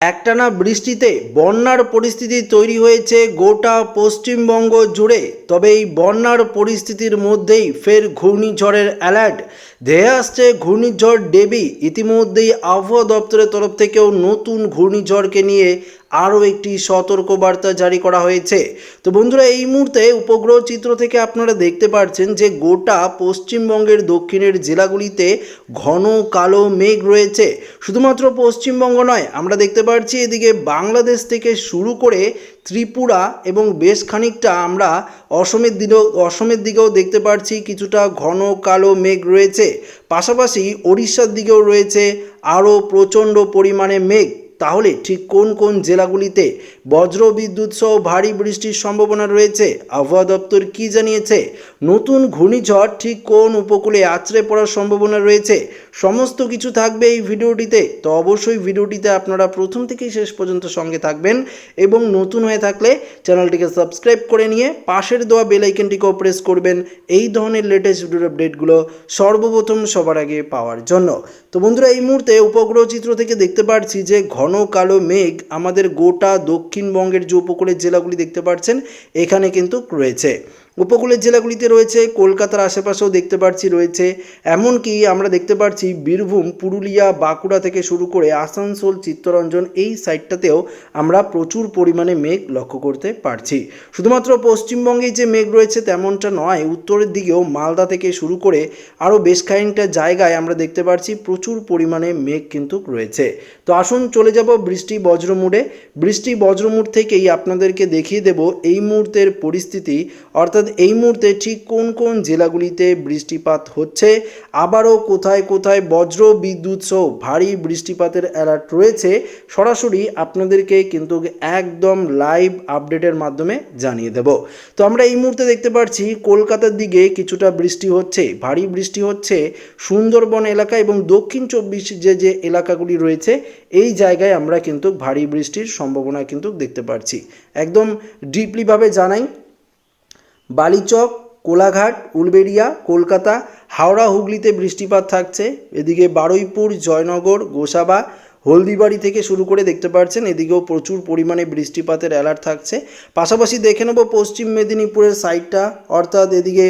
একটানা বৃষ্টিতে বন্যার পরিস্থিতি তৈরি হয়েছে গোটা পশ্চিমবঙ্গ জুড়ে। তবে এই বন্যার পরিস্থিতির মধ্যেই ফের ঘূর্ণিঝড়ের অ্যালার্ট। ধেয়ে আসছে ঘূর্ণিঝড় ডেবি। ইতিমধ্যেই আবহাওয়া দপ্তরের তরফ থেকেও নতুন ঘূর্ণিঝড়কে নিয়ে আরও একটি সতর্কবার্তা জারি করা হয়েছে। তো বন্ধুরা, এই মুহূর্তে উপগ্রহ চিত্র থেকে আপনারা দেখতে পাচ্ছেন যে গোটা পশ্চিমবঙ্গের দক্ষিণের জেলাগুলিতে ঘন কালো মেঘ রয়েছে। শুধুমাত্র পশ্চিমবঙ্গ নয়, আমরা দেখতে পাচ্ছি এদিকে বাংলাদেশ থেকে শুরু করে ত্রিপুরা এবং বেশ খানিকটা আমরা অসমের দিকেও অসমের দিকেও দেখতে পাচ্ছি কিছুটা ঘন কালো মেঘ রয়েছে। পাশাপাশি ওড়িশার দিকেও রয়েছে আরও প্রচণ্ড পরিমাণে মেঘ। তাহলে ঠিক কোন কোন জেলাগুলিতে বজ্র বিদ্যুৎ সহ ভারী বৃষ্টির সম্ভাবনা রয়েছে? আবহাওয়া দপ্তর কি জানিয়েছে? নতুন ঘূর্ণিঝড় ঠিক কোন উপকূলে আছড়ে পড়ার সম্ভাবনা রয়েছে? সমস্ত কিছু থাকবে এই ভিডিওটিতে, তো অবশ্যই ভিডিওটিতে আপনারা প্রথম থেকেই শেষ পর্যন্ত সঙ্গে থাকবেন এবং নতুন হয়ে থাকলে চ্যানেলটিকে সাবস্ক্রাইব করে নিয়ে পাশের দেওয়া বেল আইকনটিকেও প্রেস করবেন। এই ধরনের লেটেস্ট ভিডিওর আপডেটগুলো সর্বপ্রথম সবার আগে পাওয়ার জন্য। তো বন্ধুরা, এই মুহূর্তে উপগ্রহ চিত্র থেকে দেখতে পাচ্ছি যে ঘন কালো মেঘ আমাদের গোটা দক্ষিণবঙ্গের যে উপকূলের জেলাগুলি দেখতে পাচ্ছেন এখানে কিন্তু রয়েছে। উপকূলের জেলাগুলিতে রয়েছে, কলকাতার আশেপাশেও দেখতে পাচ্ছি রয়েছে। এমনকি আমরা দেখতে পাচ্ছি বীরভূম, পুরুলিয়া, বাঁকুড়া থেকে শুরু করে আসানসোল, চিত্তরঞ্জন এই সাইডটাতেও আমরা প্রচুর পরিমাণে মেঘ লক্ষ্য করতে পারছি। শুধুমাত্র পশ্চিমবঙ্গেই যে মেঘ রয়েছে তেমনটা নয়, উত্তরের দিকেও মালদা থেকে শুরু করে আরও বেশ খানিকটা জায়গায় আমরা দেখতে পাচ্ছি প্রচুর পরিমাণে মেঘ কিন্তু রয়েছে। তো আসুন চলে যাব বৃষ্টি বজ্রমুড়ে। বৃষ্টি বজ্রমুড় থেকেই আপনাদেরকে দেখিয়ে দেব এই মুহূর্তের পরিস্থিতি। অর্থাৎ এই মুহূর্তে ঠিক কোন কোন জেলাগুলিতে বৃষ্টিপাত হচ্ছে? আবারও কোথায় কোথায় বজ্র বিদ্যুৎ সহ ভারী বৃষ্টিপাতের অ্যালার্ট রয়েছে? সরাসরি আপনাদেরকে কিন্তু একদম লাইভ আপডেটের মাধ্যমে জানিয়ে দেব। তো আমরা এই মুহূর্তে দেখতে পাচ্ছি কলকাতার দিকে কিছুটা বৃষ্টি হচ্ছে, ভারী বৃষ্টি হচ্ছে। সুন্দরবন এলাকা এবং দক্ষিণ চব্বিশ যে যে এলাকাগুলি রয়েছে, এই জায়গায় আমরা কিন্তু ভারী বৃষ্টির সম্ভাবনা কিন্তু দেখতে পাচ্ছি একদম ডিপলিভাবে জানাই বালিচক, কোলাঘাট, উলবেড়িয়া, কলকাতা, হাওড়া, হুগলিতে বৃষ্টিপাত থাকছে। এদিকে বারুইপুর, জয়নগর, গোসাবা, হলদিবাড়ি থেকে শুরু করে দেখতে পাচ্ছেন এদিকেও প্রচুর পরিমাণে বৃষ্টিপাতের অ্যালার্ট থাকছে। পাশাপাশি দেখে নেব পশ্চিম মেদিনীপুরের সাইডটা অর্থাৎ এদিকে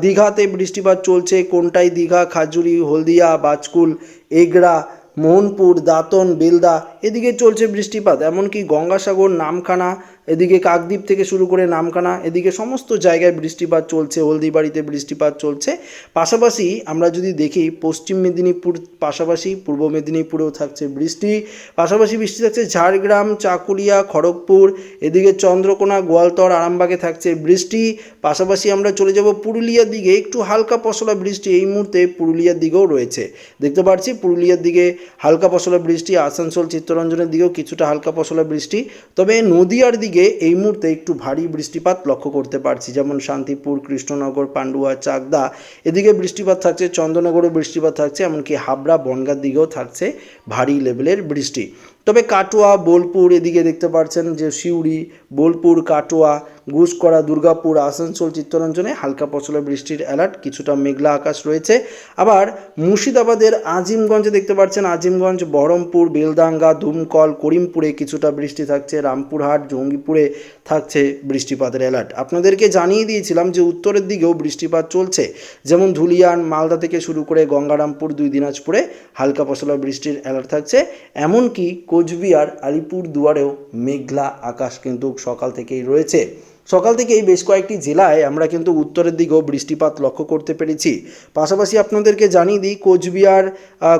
দীঘাতে বৃষ্টিপাত চলছে। কোনটাই দীঘা, খাজুরি, হলদিয়া, বাজকুল, এগড়া, মোহনপুর, দাঁতন, বেলদা, এদিকে চলছে বৃষ্টিপাত। এমনকি গঙ্গাসাগর, নামখানা এদিকে কাকদ্বীপ থেকে শুরু করে নামখানা এদিকে সমস্ত জায়গায় বৃষ্টিপাত চলছে, হলদিবাড়িতে বৃষ্টিপাত চলছে। পাশাপাশি আমরা যদি দেখি, পশ্চিম মেদিনীপুর পাশাপাশি, পূর্ব মেদিনীপুরেও থাকছে বৃষ্টি। পাশাপাশি বৃষ্টি থাকছে ঝাড়গ্রাম, চাকুলিয়া, খড়গপুর, এদিকে চন্দ্রকোনা, গোয়ালতর, আরামবাগে থাকছে বৃষ্টি। পাশাপাশি আমরা চলে যাব পুরুলিয়ার দিকে, একটু হালকা পশলা বৃষ্টি এই মুহূর্তে পুরুলিয়ার দিকেও রয়েছে। দেখতে পাচ্ছি পুরুলিয়ার দিকে হালকা পশলা বৃষ্টি, আসানসোল, চিত্তরঞ্জনের দিকেও কিছুটা হালকা পশলা বৃষ্টি। তবে নদিয়ার দিকে এই মুহূর্তে একটু ভারী বৃষ্টিপাত লক্ষ্য করতে পারছি। যেমন শান্তিপুর, কৃষ্ণনগর, পান্ডুয়া, চাকদা। এদিকে বৃষ্টিপাত থাকছে চন্দ্রনগরেও বৃষ্টিপাত থাকছে, এমনকি হাবড়া বনগার দিকেও থাকছে ভারী লেভেলের বৃষ্টি। তবে কাটোয়া, বোলপুর, এদিকে দেখতে পাচ্ছেন যে সিউড়ি, বোলপুর, কাটোয়া ঘুষকরা দুর্গাপুর, আসানসোল, চিত্তরঞ্জনে হালকা পচলা বৃষ্টির অ্যালার্ট কিছুটা মেঘলা আকাশ রয়েছে। আবার মুর্শিদাবাদের আজিমগঞ্জে দেখতে পাচ্ছেন আজিমগঞ্জ, বহরমপুর বেলদাঙ্গা ধুমকল করিমপুরে কিছুটা বৃষ্টি থাকছে, রামপুরহাট, জঙ্গিপুরে থাকছে বৃষ্টিপাতের অ্যালার্ট আপনাদেরকে জানিয়ে দিয়েছিলাম যে উত্তরের দিকেও বৃষ্টিপাত চলছে। যেমন ধুলিয়ান, মালদা থেকে শুরু করে গঙ্গারামপুর, দুই দিনাজপুরে হালকা পশলা বৃষ্টির অ্যালার্ট থাকছে। এমনকি কোচবিহার আলিপুর দুয়ারেও মেঘলা আকাশ কিন্তু সকাল থেকেই রয়েছে। সকাল থেকেই বেশ কয়েকটি জেলায় আমরা কিন্তু উত্তরের দিকেও বৃষ্টিপাত লক্ষ্য করতে পেরেছি। পাশাপাশি আপনাদেরকে জানিয়ে দিই, কোচবিহার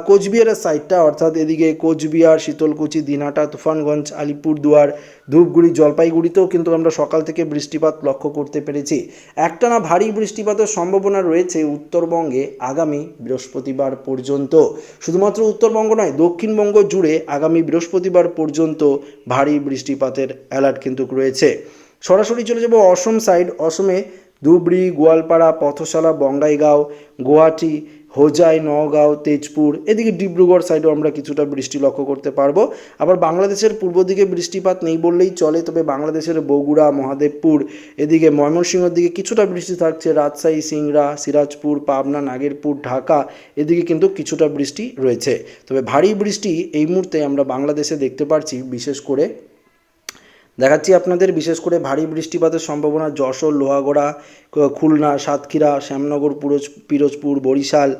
কোচবিহারের সাইডটা অর্থাৎ এদিকে কোচবিহার, শীতলকুচি, দিনহাটা, তুফানগঞ্জ, আলিপুরদুয়ার, ধূপগুড়ি, জলপাইগুড়িতেও কিন্তু আমরা সকাল থেকে বৃষ্টিপাত লক্ষ্য করতে পেরেছি। একটানা ভারী বৃষ্টিপাতের সম্ভাবনা রয়েছে উত্তরবঙ্গে আগামী বৃহস্পতিবার পর্যন্ত। শুধুমাত্র উত্তরবঙ্গ নয়, দক্ষিণবঙ্গ জুড়ে আগামী বৃহস্পতিবার পর্যন্ত ভারী বৃষ্টিপাতের অ্যালার্ট কিন্তু রয়েছে। সরাসরি চলে যাব অসম সাইড অসমে ধুবড়ি, গোয়ালপাড়া, পথশালা, বঙ্গাইগাঁও, গুয়াহাটি, হোজাই, নওগাঁও, তেজপুর, এদিকে ডিব্রুগড় সাইডেও আমরা কিছুটা বৃষ্টি লক্ষ্য করতে পারব। আবার বাংলাদেশের পূর্ব দিকে বৃষ্টিপাত নেই বললেই চলে, তবে বাংলাদেশের বগুড়া, মহাদেবপুর, এদিকে ময়মনসিংহের দিকে কিছুটা বৃষ্টি থাকছে, রাজশাহী, সিংড়া, সিরাজপুর, পাবনা, নাগেরপুর, ঢাকা, এদিকে কিন্তু কিছুটা বৃষ্টি রয়েছে। তবে ভারী বৃষ্টি এই মুহূর্তে আমরা বাংলাদেশে দেখতে পাচ্ছি বিশেষ করে দেখাচ্ছি আপনাদের, বিশেষ করে ভারী বৃষ্টিপাতের সম্ভাবনা, যশোর, লোহাগড়া, খুলনা, সাতক্ষীরা, শ্যামনগর, পুরোজ, পিরোজপুর, বরিশাল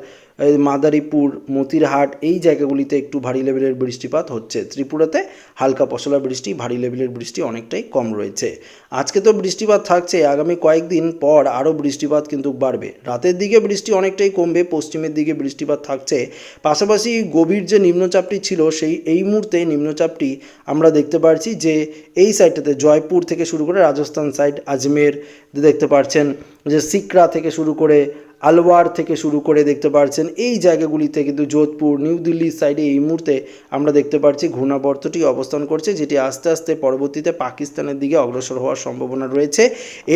মাদারীপুর, মতিরহাট এই জায়গাগুলিতে একটু ভারী লেভেলের বৃষ্টিপাত হচ্ছে। ত্রিপুরাতে হালকা পশলা বৃষ্টি, ভারী লেভেলের বৃষ্টি অনেকটাই কম রয়েছে। আজকে তো বৃষ্টিপাত থাকছে, আগামী কয়েকদিন পর আরও বৃষ্টিপাত কিন্তু বাড়বে। রাতের দিকে বৃষ্টি অনেকটাই কমবে, পশ্চিমের দিকে বৃষ্টিপাত থাকছে। পাশাপাশি গভীর যে নিম্নচাপটি ছিল, সেই এই মুহূর্তে নিম্নচাপটি আমরা দেখতে পাচ্ছি যে, এই সাইডটাতে জয়পুর থেকে শুরু করে রাজস্থান সাইড, আজমের, দেখতে পাচ্ছেন যে, সিকরা থেকে শুরু করে আলওয়ার থেকে শুরু করে দেখতে পাচ্ছেন এই জায়গাগুলিতে কিন্তু যোধপুর, নিউ দিল্লির সাইডে এই মুহূর্তে আমরা দেখতে পাচ্ছি ঘূর্ণাবর্তটি অবস্থান করছে, যেটি আস্তে আস্তে পরবর্তীতে পাকিস্তানের দিকে অগ্রসর হওয়ার সম্ভাবনা রয়েছে।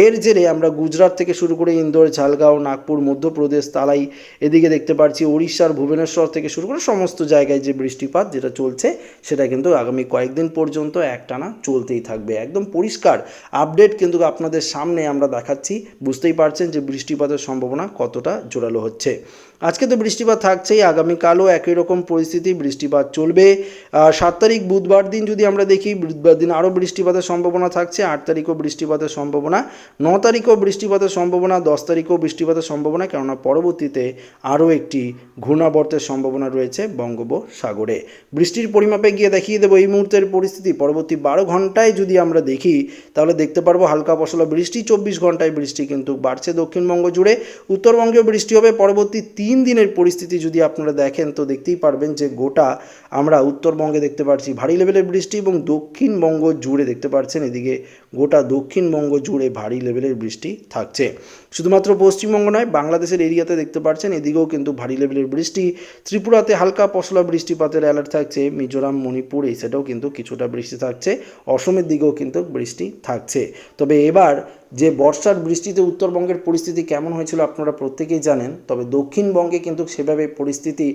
এর জেরে আমরা গুজরাট থেকে শুরু করে ইন্দোর ঝালগাঁও নাগপুর, মধ্যপ্রদেশ, তালাই এদিকে দেখতে পাচ্ছি উড়িষ্যার ভুবনেশ্বর থেকে শুরু করে সমস্ত জায়গায় যে বৃষ্টিপাত যেটা চলছে, সেটা কিন্তু আগামী কয়েকদিন পর্যন্ত একটানা চলতেই থাকবে। একদম পরিষ্কার আপডেট কিন্তু আপনাদের সামনে আমরা দেখাচ্ছি, বুঝতেই পারছেন যে বৃষ্টিপাতের সম্ভাবনা কতটা জোরালো হচ্ছে? আজকে তো বৃষ্টিপাত থাকছেই, আগামীকালও একই রকম পরিস্থিতি, বৃষ্টিপাত চলবে। সাত তারিখ বুধবার দিন যদি আমরা দেখি, বুধবার দিন আরও বৃষ্টিপাতের সম্ভাবনা থাকছে, আট তারিখও বৃষ্টিপাতের সম্ভাবনা, ন তারিখও বৃষ্টিপাতের সম্ভাবনা, দশ তারিখও বৃষ্টিপাতের সম্ভাবনা, কেননা পরবর্তীতে আরও একটি ঘূর্ণাবর্তের সম্ভাবনা রয়েছে বঙ্গোপসাগরে। বৃষ্টির পরিমাপে গিয়ে দেখিয়ে দেবো এই মুহূর্তের পরিস্থিতি। পরবর্তী বারো ঘন্টায় যদি আমরা দেখি, তাহলে দেখতে পারব হালকা পশলা বৃষ্টি, চব্বিশ ঘন্টায় বৃষ্টি কিন্তু বাড়ছে দক্ষিণবঙ্গ জুড়ে। উত্তরবঙ্গেও বৃষ্টি হবে, পরবর্তী তিন দিনের পরিস্থিতি যদি আপনারা দেখেন, তো দেখতেই পারবেন যে গোটা আমরা উত্তরবঙ্গে দেখতে পাচ্ছি ভারী লেভেলের বৃষ্টি এবং দক্ষিণবঙ্গ জুড়ে দেখতে পাচ্ছেন। এদিকে গোটা দক্ষিণবঙ্গ জুড়ে ভারী লেভেলের বৃষ্টি থাকছে। শুধুমাত্র পশ্চিমবঙ্গ নয়, বাংলাদেশের এরিয়াতে দেখতে পাচ্ছেন, এদিকেও কিন্তু ভারী লেভেলের বৃষ্টি। ত্রিপুরাতে হালকা পশলা বৃষ্টিপাতের অ্যালার্ট থাকছে, মিজোরাম, মণিপুর, এই সাইডেও কিন্তু কিছুটা বৃষ্টি থাকছে। অসমের দিকেও কিন্তু বৃষ্টি থাকছে। তবে এবার যে বর্ষার বৃষ্টিতে উত্তরবঙ্গের পরিস্থিতি কেমন হয়েছিল আপনারা প্রত্যেকেই জানেন, তবে দক্ষিণবঙ্গে কিন্তু সেভাবে পরিস্থিতি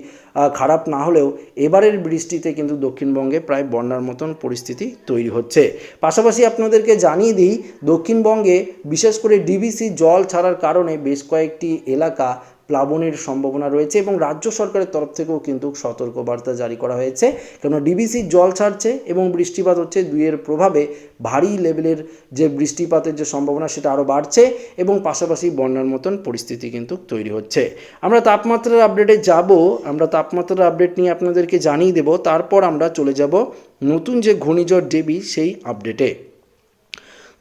খারাপ না হলেও এবারের বৃষ্টিতে কিন্তু দক্ষিণবঙ্গে প্রায় বন্যার মতন পরিস্থিতি তৈরি হচ্ছে। পাশাপাশি আপনাদেরকে জানিয়ে দিই, দক্ষিণবঙ্গে বিশেষ করে ডিবিসি জল ছাড়ার কারণে বেশ কয়েকটি এলাকা প্লাবনের সম্ভাবনা রয়েছে এবং রাজ্য সরকারের তরফ থেকেও কিন্তু সতর্কবার্তা জারি করা হয়েছে। কেননা ডিবিসির জল ছাড়ছে এবং বৃষ্টিপাত হচ্ছে দুইয়ের প্রভাবে ভারী লেভেলের যে বৃষ্টিপাতের যে সম্ভাবনা সেটা আরও বাড়ছে এবং পাশাপাশি বন্যার মতন পরিস্থিতি কিন্তু তৈরি হচ্ছে। আমরা তাপমাত্রার আপডেটে যাব। আমরা তাপমাত্রার আপডেট নিয়ে আপনাদেরকে জানিয়ে দেব। তারপর আমরা চলে যাব নতুন যে ঘূর্ণিঝড় দেবী সেই আপডেটে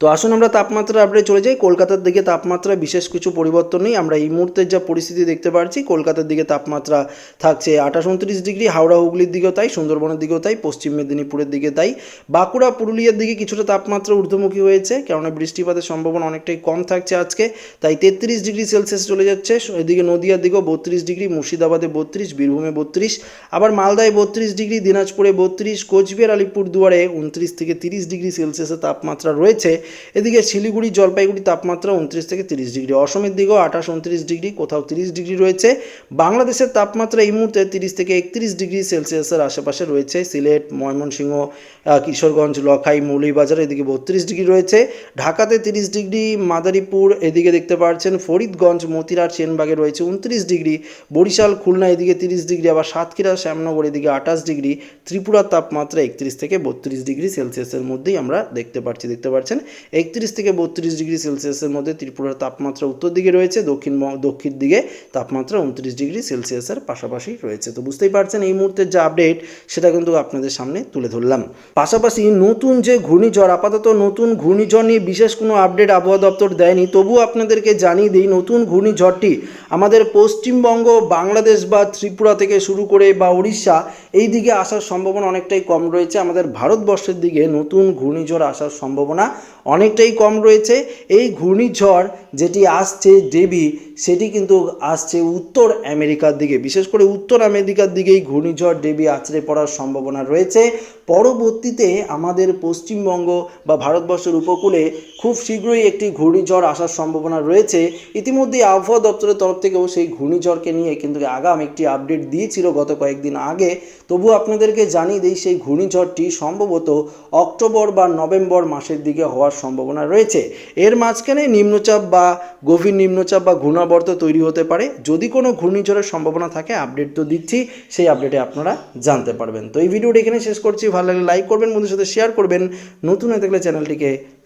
তো আসুন আমরা তাপমাত্রা আপডেট চলে যাই। কলকাতার দিকে তাপমাত্রা বিশেষ কিছু পরিবর্তন নেই। আমরা এই মুহূর্তের যা পরিস্থিতি দেখতে পাচ্ছি কলকাতার দিকে তাপমাত্রা থাকছে আঠাশ উনত্রিশ ডিগ্রি, হাওড়া হুগলির দিকেও তাই, সুন্দরবনের দিকেও তাই, পশ্চিম মেদিনীপুরের দিকে তাই। বাঁকুড়া, পুরুলিয়ার দিকে কিছুটা তাপমাত্রা ঊর্ধ্বমুখী হয়েছে, কেননা বৃষ্টিপাতের সম্ভাবনা অনেকটাই কম থাকছে আজকে। তাই তেত্রিশ ডিগ্রি সেলসিয়াস চলে যাচ্ছে। এদিকে নদিয়ার দিকেও বত্রিশ ডিগ্রি, মুর্শিদাবাদে বত্রিশ, বীরভূমে বত্রিশ, আবার মালদায় বত্রিশ ডিগ্রি, দিনাজপুরে বত্রিশ, কোচবিহার, আলিপুরদুয়ারে উনত্রিশ থেকে তিরিশ ডিগ্রি সেলসিয়াসের তাপমাত্রা রয়েছে। এদিকে শিলিগুড়ি জলপাইগুড়ি তাপমাত্রা উনত্রিশ থেকে তিরিশ ডিগ্রি, অসমের দিকেও আঠাশ উনত্রিশ ডিগ্রি, কোথাও তিরিশ ডিগ্রি রয়েছে। বাংলাদেশের তাপমাত্রা এই মুহূর্তে তিরিশ থেকে একত্রিশ ডিগ্রি সেলসিয়াসের আশেপাশে রয়েছে, সিলেট, ময়মনসিংহ কিশোরগঞ্জ, লখাই, মৌলভীবাজার, এদিকে বত্রিশ ডিগ্রি রয়েছে। ঢাকাতে তিরিশ ডিগ্রি, মাদারীপুর এদিকে দেখতে পাচ্ছেন ফরিদগঞ্জ মতিরার সেনবাগে রয়েছে উনত্রিশ ডিগ্রি, বরিশাল, খুলনা এদিকে তিরিশ ডিগ্রি, আবার সাতক্ষীরা, শ্যামনগর এদিকে আঠাশ ডিগ্রি, ত্রিপুরার তাপমাত্রা একত্রিশ থেকে বত্রিশ ডিগ্রি সেলসিয়াসের মধ্যেই আমরা দেখতে পাচ্ছি। দেখতে পাচ্ছেন, একত্রিশ থেকে বত্রিশ ডিগ্রি সেলসিয়াসের মধ্যে ত্রিপুরার তাপমাত্রা উত্তর দিকে রয়েছে, দক্ষিণ দক্ষিণ দিকে তাপমাত্রা উনত্রিশ ডিগ্রি সেলসিয়াসের পাশাপাশি রয়েছে। তো বুঝতেই পারছেন, এই মুহূর্তের যে আপডেট, সেটা কিন্তু আপনাদের সামনে তুলে ধরলাম। পাশাপাশি নতুন যে ঘূর্ণিঝড়, আপাতত নতুন ঘূর্ণিঝড় নিয়ে বিশেষ কোনো আপডেট আবহাওয়া দপ্তর দেয়নি। তবুও আপনাদেরকে জানিয়ে দিই, নতুন ঘূর্ণিঝড়টি আমাদের পশ্চিমবঙ্গ, বাংলাদেশ বা ত্রিপুরা থেকে শুরু করে বা উড়িষ্যা, এই দিকে আসার সম্ভাবনা অনেকটাই কম রয়েছে। আমাদের ভারতবর্ষের দিকে নতুন ঘূর্ণিঝড় আসার সম্ভাবনা অনেকটাই কম রয়েছে। এই ঘূর্ণিঝড় যেটি আসছে ডেবি সেটি কিন্তু আসছে উত্তর আমেরিকার দিকে। বিশেষ করে উত্তর আমেরিকার দিকেই ঘূর্ণিঝড় ডেবি আছড়ে পড়ার সম্ভাবনা রয়েছে। পরবর্তীতে আমাদের পশ্চিমবঙ্গ বা ভারতবর্ষের উপকূলে খুব শীঘ্রই একটি ঘূর্ণিঝড় আসার সম্ভাবনা রয়েছে। ইতিমধ্যে আবহাওয়া দপ্তরের তরফ থেকেও সেই ঘূর্ণিঝড়কে নিয়ে কিন্তু আগাম একটি আপডেট দিয়েছিল গত কয়েকদিন আগে। তবু আপনাদেরকে জানিয়ে দিই, সেই ঘূর্ণিঝড়টি সম্ভবত অক্টোবর বা নভেম্বর মাসের দিকে হওয়ার সম্ভাবনা রয়েছে। এর মাঝখানে নিম্নচাপ বা গভীর নিম্নচাপ বা ঘূর্ণাবর্ত তৈরি হতে পারে। যদি কোনো ঘূর্ণিঝড়ের সম্ভাবনা থাকে, আপডেট তো দিচ্ছি, সেই আপডেটে আপনারা জানতে পারবেন। তো এই ভিডিওটি এখানে শেষ করছি। ভালো লাগলে লাইক করবেন, বন্ধুদের সাথে শেয়ার করবেন। নতুন হয়ে থাকলে চ্যানেলটিকে